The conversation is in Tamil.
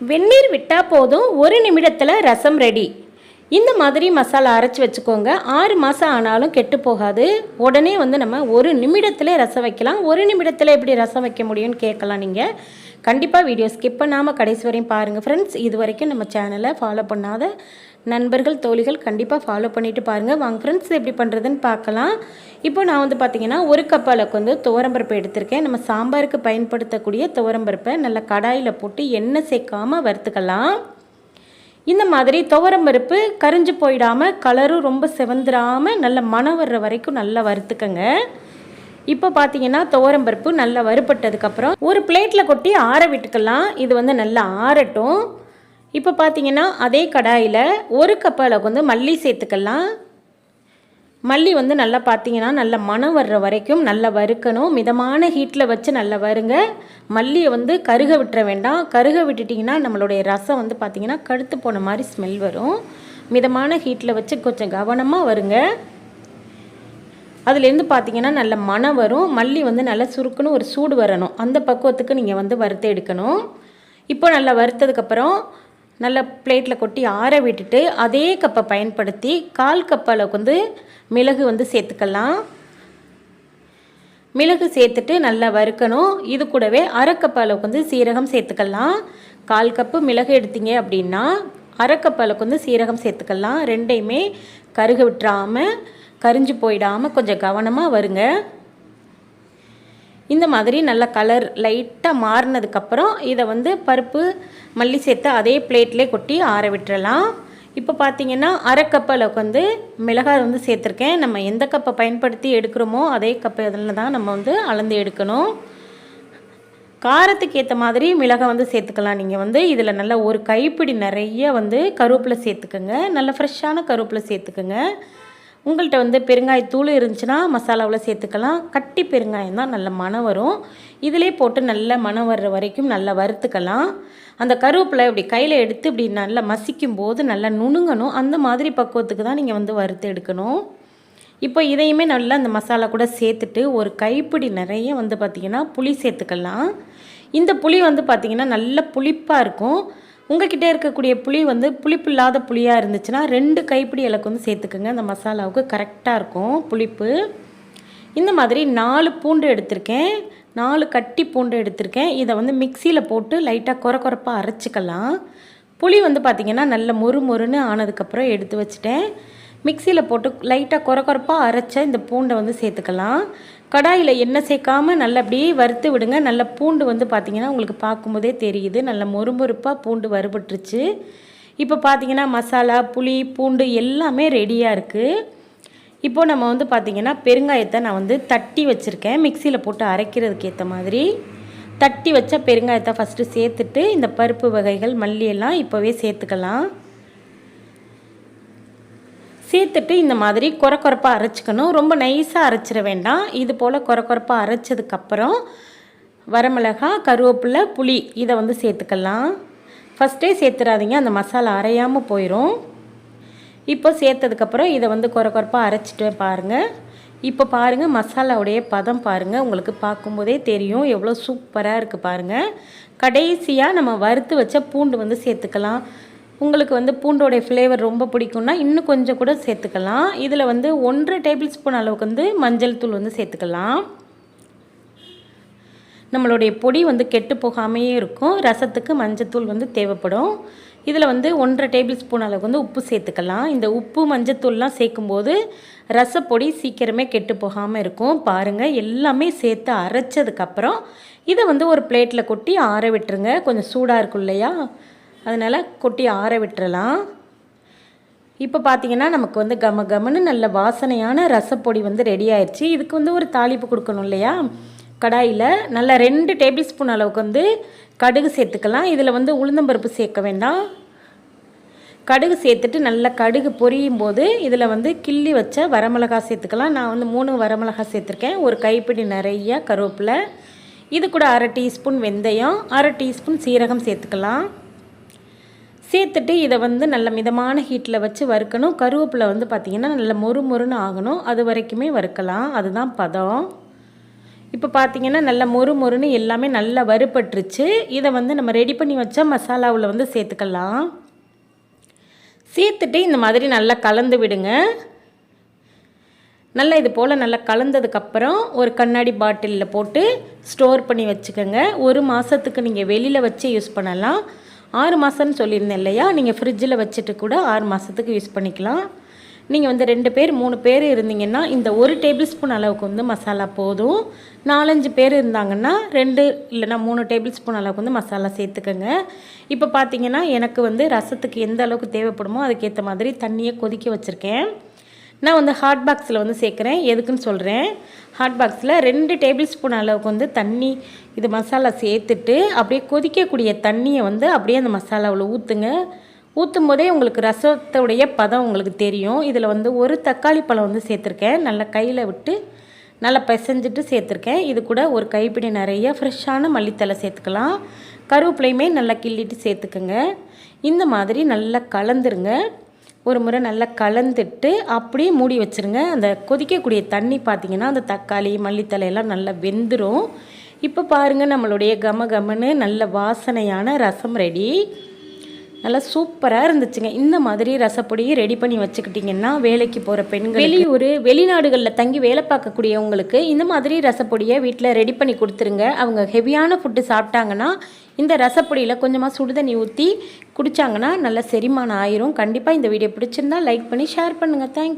வெந்நீர் விட்டால் போதும் ஒரு நிமிடத்தில் ரசம் ரெடி இந்த மாதிரி மசாலா அரைச்சி வச்சுக்கோங்க. ஆறு மாதம் ஆனாலும் கெட்டு போகாது. உடனே வந்து நம்ம ஒரு நிமிடத்தில் ரசம் வைக்கலாம். ஒரு நிமிடத்தில் எப்படி ரசம் வைக்க முடியும்னு கேட்கலாம் நீங்கள் கண்டிப்பாக வீடியோ ஸ்கிப் பண்ணாமல் கடைசி வரையும் பாருங்கள் ஃப்ரெண்ட்ஸ் இது வரைக்கும் நம்ம சேனலை ஃபாலோ பண்ணாத நண்பர்கள் தோழிகள் கண்டிப்பாக ஃபாலோ பண்ணிவிட்டு பாருங்கள் வாங்க ஃப்ரெண்ட்ஸ் எப்படி பண்ணுறதுன்னு பார்க்கலாம். இப்போ நான் வந்து பார்த்திங்கன்னா ஒரு கப் அளவுக்கு வந்து துவரம்பருப்பு எடுத்திருக்கேன். நம்ம சாம்பாருக்கு பயன்படுத்தக்கூடிய துவரம்பருப்பை நல்லா கடாயில் போட்டு எண்ணெய் சேர்க்காமல் வறுத்துக்கலாம். இந்த மாதிரி துவரம் பருப்பு கரிஞ்சு போயிடாமல் கலரும் ரொம்ப செவந்துடாமல் நல்ல மணம் வர்ற வரைக்கும் நல்லா வறுத்துக்கங்க. இப்போ பார்த்தீங்கன்னா துவரம் பருப்பு நல்லா வறுபட்டதுக்கப்புறம் ஒரு பிளேட்டில் கொட்டி ஆற விட்டுக்கலாம். இது வந்து நல்லா ஆறட்டும். இப்போ பார்த்தீங்கன்னா அதே கடாயில் ஒரு கப் அளவுக்கு வந்து மல்லி சேர்த்துக்கலாம். மல்லி வந்து நல்லா பார்த்தீங்கன்னா நல்ல மணம் வர்ற வரைக்கும் நல்லா வறுக்கணும். மிதமான ஹீட்டில் வச்சு நல்லா வருங்க மல்லியை வந்து கருக விட்டுற வேண்டாம். கருக விட்டுட்டிங்கன்னா நம்மளுடைய ரசம் வந்து பார்த்திங்கன்னா கழுத்து போன மாதிரி ஸ்மெல் வரும். மிதமான ஹீட்டில் வச்சு கொஞ்சம் கவனமாக வருங்க. அதுலேருந்து பார்த்தீங்கன்னா நல்ல மணம் வரும். மல்லி வந்து நல்லா சுருக்குன்னு ஒரு சூடு வரணும். அந்த பக்குவத்துக்கு நீங்கள் வந்து வறுத்து எடுக்கணும். இப்போ நல்லா வறுத்ததுக்கப்புறம் நல்லா பிளேட்டில் கொட்டி ஆற விட்டுட்டு அதே கப்பை பயன்படுத்தி கால் கப் அளவுக்கு வந்து மிளகு வந்து சேர்த்துக்கலாம். மிளகு சேர்த்துட்டு நல்லா வறுக்கணும். இது கூடவே அரை கப் அளவுக்கு வந்து சீரகம் சேர்த்துக்கலாம். கால் கப்பு மிளகு எடுத்தீங்க அப்படின்னா அரை கப் அளவுக்கு வந்து சீரகம் சேர்த்துக்கலாம். ரெண்டையுமே கருக விட்டுறாமல் கரிஞ்சு போயிடாமல் கொஞ்சம் கவனமாக வருங்க. இந்த மாதிரி நல்ல கலர் லைட்டாக மாறினதுக்கப்புறம் இதை வந்து பருப்பு மல்லி சேர்த்து அதே பிளேட்லேயே கொட்டி ஆற விட்டுறலாம். இப்போ பார்த்தீங்கன்னா அரை கப் அளவுக்கு வந்து மிளகாய் வந்து சேர்த்துருக்கேன். நம்ம எந்த கப்பை பயன்படுத்தி எடுக்கிறோமோ அதே கப்பை அதில் தான் நம்ம வந்து அளந்து எடுக்கணும். காரத்துக்கு ஏற்ற மாதிரி மிளகாய் வந்து சேர்த்துக்கலாம். நீங்கள் வந்து இதில் நல்ல ஒரு கைப்பிடி நிறைய வந்து கருவேப்பிலை சேர்த்துக்கோங்க. நல்ல ஃப்ரெஷ்ஷான கருவேப்பிலை சேர்த்துக்கோங்க. உங்கள்கிட்ட வந்து பெருங்காயத்தூள் இருந்துச்சுன்னா மசாலாவில் சேர்த்துக்கலாம். கட்டி பெருங்காயம் தான் நல்ல மனம் வரும். இதிலே போட்டு நல்ல மனம் வர்ற வரைக்கும் நல்லா வறுத்துக்கலாம். அந்த கருவேப்பிலை இப்படி கையில் எடுத்து இப்படி நல்லா மசிக்கும் போது நல்லா நுணுங்கணும். அந்த மாதிரி பக்குவத்துக்கு தான் நீங்கள் வந்து வறுத்து எடுக்கணும். இப்போ இதையுமே நல்லா அந்த மசாலா கூட சேர்த்துட்டு ஒரு கைப்பிடி நிறைய வந்து பார்த்திங்கன்னா புளி சேர்த்துக்கலாம். இந்த புளி வந்து பார்த்திங்கன்னா நல்ல புளிப்பாக இருக்கும். உங்ககிட்ட இருக்கக்கூடிய புளி வந்து புளிப்பு இல்லாத புளியாக இருந்துச்சுன்னா ரெண்டு கைப்பிடி அளவுக்கு வந்து சேர்த்துக்கோங்க. அந்த மசாலாவுக்கு கரெக்டாக இருக்கும் புளிப்பு. இந்த மாதிரி நாலு பூண்டு எடுத்திருக்கேன். நாலு கட்டி பூண்டு எடுத்திருக்கேன். இதை வந்து மிக்சியில் போட்டு லைட்டாக குறை குறைப்பாக அரைச்சிக்கலாம். புளி வந்து பார்த்திங்கன்னா நல்ல மொறு மொறுன்னு ஆனதுக்கப்புறம் எடுத்து வச்சுட்டேன். மிக்சியில் போட்டு லைட்டாக குறை குறைப்பாக அரைச்ச இந்த பூண்டை வந்து சேர்த்துக்கலாம். கடாயில் எண்ணெய் சேர்க்காமல் நல்லா அப்படியே வறுத்து விடுங்க. நல்ல பூண்டு வந்து பார்த்திங்கன்னா உங்களுக்கு பார்க்கும்போதே தெரியுது. நல்ல மொறுமொறுப்பாக பூண்டு வறுபட்டுருச்சு. இப்போ பார்த்தீங்கன்னா மசாலா புளி பூண்டு எல்லாமே ரெடியாக இருக்குது இப்போது நம்ம வந்து பார்த்திங்கன்னா பெருங்காயத்தை நான் வந்து தட்டி வச்சுருக்கேன். மிக்சியில் போட்டு அரைக்கிறதுக்கு ஏற்ற மாதிரி. தட்டி வச்ச பெருங்காயத்தை ஃபஸ்ட்டு சேர்த்துட்டு இந்த பருப்பு வகைகள் மல்லி எல்லாம் இப்போவே சேர்த்துக்கலாம். சேர்த்துட்டு இந்த மாதிரி குறை குறைப்பாக அரைச்சிக்கணும். ரொம்ப நைஸாக அரைச்சிட வேண்டாம். இது போல் குறை குறைப்பாக அரைச்சதுக்கப்புறம் வரமிளகா கருவேப்பிலை புளி இதை வந்து சேர்த்துக்கலாம். ஃபஸ்ட்டே சேர்த்துறாதீங்க. அந்த மசாலா அரையாமல் போயிடும் இப்போ சேர்த்ததுக்கப்புறம் இதை வந்து குறை குறைப்பாக அரைச்சிட்டு பாருங்கள் இப்போ பாருங்கள் மசாலாவுடைய பதம் பாருங்கள் உங்களுக்கு பார்க்கும்போதே தெரியும். எவ்வளோ சூப்பராக இருக்குது பாருங்கள் கடைசியாக நம்ம வறுத்து வச்ச பூண்டு வந்து சேர்த்துக்கலாம். உங்களுக்கு வந்து பூண்டோடைய ஃப்ளேவர் ரொம்ப பிடிக்கும்னா இன்னும் கொஞ்சம் கூட சேர்த்துக்கலாம். இதில் வந்து ஒன்றரை டேபிள் ஸ்பூன் அளவுக்கு வந்து மஞ்சள் தூள் வந்து சேர்த்துக்கலாம். நம்மளுடைய பொடி வந்து கெட்டு போகாமையே இருக்கும். ரசத்துக்கு மஞ்சத்தூள் வந்து தேவைப்படும். இதில் வந்து ஒன்றரை டேபிள் ஸ்பூன் அளவுக்கு வந்து உப்பு சேர்த்துக்கலாம். இந்த உப்பு மஞ்சத்தூள்லாம் சேர்க்கும்போது ரசப்பொடி சீக்கிரமே கெட்டு போகாமல் இருக்கும். பாருங்கள் எல்லாமே சேர்த்து அரைச்சதுக்கப்புறம் இதை வந்து ஒரு பிளேட்டில் கொட்டி ஆற விட்டுருங்க. கொஞ்சம் சூடாக இருக்கும் இல்லையா? அதனால் கொட்டி ஆற விட்டுறலாம். இப்போ பார்த்தீங்கன்னா நமக்கு வந்து கம கமன்னு நல்ல வாசனையான ரசப்பொடி வந்து ரெடி ஆயிடுச்சு இதுக்கு வந்து ஒரு தாளிப்பு கொடுக்கணும் இல்லையா? கடாயில் நல்லா ரெண்டு டேபிள் ஸ்பூன் அளவுக்கு வந்து கடுகு சேர்த்துக்கலாம். இதில் வந்து உளுந்தம்பருப்பு சேர்க்க வேண்டாம். கடுகு சேர்த்துட்டு நல்லா கடுகு பொரியும் போது இதில் வந்து கிள்ளி வச்ச வரமிளகா சேர்த்துக்கலாம். நான் வந்து மூணு வரமிளகா சேர்த்துருக்கேன். ஒரு கைப்பிடி நிறைய கருவேப்பிலை. இது கூட அரை டீஸ்பூன் வெந்தயம் அரை டீஸ்பூன் சீரகம் சேர்த்துக்கலாம். சேர்த்துட்டு இதை வந்து நல்ல மிதமான ஹீட்டில் வச்சு வறுக்கணும். கருவேப்பிலை வந்து பார்த்திங்கன்னா நல்ல மொறு மொறுன்னு ஆகணும். அது வரைக்குமே வறுக்கலாம். அதுதான் பதம். இப்போ பார்த்தீங்கன்னா நல்லா மொறு மொறுன்னு எல்லாமே நல்லா வறுபட்டுருச்சு. இதை வந்து நம்ம ரெடி பண்ணி வச்ச மசாலாவில் வந்து சேர்த்துக்கலாம். சேர்த்துட்டு இந்த மாதிரி நல்லா கலந்து விடுங்க. நல்லா இது போல் நல்லா கலந்ததுக்கப்புறம் ஒரு கண்ணாடி பாட்டிலில் போட்டு ஸ்டோர் பண்ணி வச்சுக்கோங்க. ஒரு மாதத்துக்கு நீங்கள் வெளியில் வச்சு யூஸ் பண்ணலாம். ஆறு மாதம்னு சொல்லியிருந்தேன் இல்லையா? நீங்கள் ஃப்ரிட்ஜில் வச்சுட்டு கூட ஆறு மாதத்துக்கு யூஸ் பண்ணிக்கலாம். நீங்கள் வந்து ரெண்டு பேர் மூணு பேர் இருந்தீங்கன்னா இந்த ஒரு டேபிள் ஸ்பூன் அளவுக்கு வந்து மசாலா போதும். நாலஞ்சு பேர் இருந்தாங்கன்னா ரெண்டு இல்லைனா மூணு டேபிள் ஸ்பூன் அளவுக்கு வந்து மசாலா சேர்த்துக்கோங்க. இப்போ பார்த்தீங்கன்னா எனக்கு வந்து ரசத்துக்கு எந்த அளவுக்கு தேவைப்படுமோ அதுக்கேற்ற மாதிரி தண்ணியை கொதிக்க வச்சுருக்கேன். நான் வந்து ஹாட் பாக்ஸில் வந்து சேர்க்குறேன். எதுக்குன்னு சொல்கிறேன் ஹாட் பாக்ஸில் ரெண்டு டேபிள் ஸ்பூன் அளவுக்கு வந்து தண்ணி இது மசாலா சேர்த்துட்டு அப்படியே கொதிக்கக்கூடிய தண்ணியை வந்து அப்படியே அந்த மசாலாவில் ஊற்றுங்க ஊற்றும் போதே உங்களுக்கு ரசத்தோடைய பதம் உங்களுக்கு தெரியும். இதில் வந்து ஒரு தக்காளி பழம் வந்து சேர்த்துருக்கேன். நல்லா கையில் விட்டு நல்லா பிசைஞ்சிட்டு சேர்த்துருக்கேன். இது கூட ஒரு கைப்பிடி நிறைய ஃப்ரெஷ்ஷான மல்லித்தலை சேர்த்துக்கலாம். கருவேப்பிலையுமே நல்லா கிள்ளிட்டு சேர்த்துக்குங்க. இந்த மாதிரி நல்லா கலந்துருங்க. ஒரு முறை நல்லா கலந்துட்டு அப்படியே மூடி வச்சுருங்க. அந்த கொதிக்கக்கூடிய தண்ணி பார்த்திங்கன்னா அந்த தக்காளி மல்லித்தலையெல்லாம் நல்லா வெந்துடும் இப்போ பாருங்கள் நம்மளுடைய கம கமன்னு நல்ல வாசனையான ரசம் ரெடி நல்லா சூப்பராக இருந்துச்சுங்க. இந்த மாதிரி ரசப்பொடியை ரெடி பண்ணி வச்சுக்கிட்டிங்கன்னா வேலைக்கு போகிற பெண்கள் வெளியூர் வெளிநாடுகளில் தங்கி வேலை பார்க்கக்கூடியவங்களுக்கு இந்த மாதிரி ரசப்பொடியை வீட்டில் ரெடி பண்ணி கொடுத்துருங்க. அவங்க ஹெவியான ஃபுட்டு சாப்பிட்டாங்கன்னா இந்த ரசப்பொடியில் கொஞ்சமாக சுடுதண்ணி ஊற்றி குடித்தாங்கன்னா நல்ல செரிமானம் ஆயிரும். கண்டிப்பாக இந்த வீடியோ பிடிச்சிருந்தா லைக் பண்ணி ஷேர் பண்ணுங்கள் தேங்க்யூ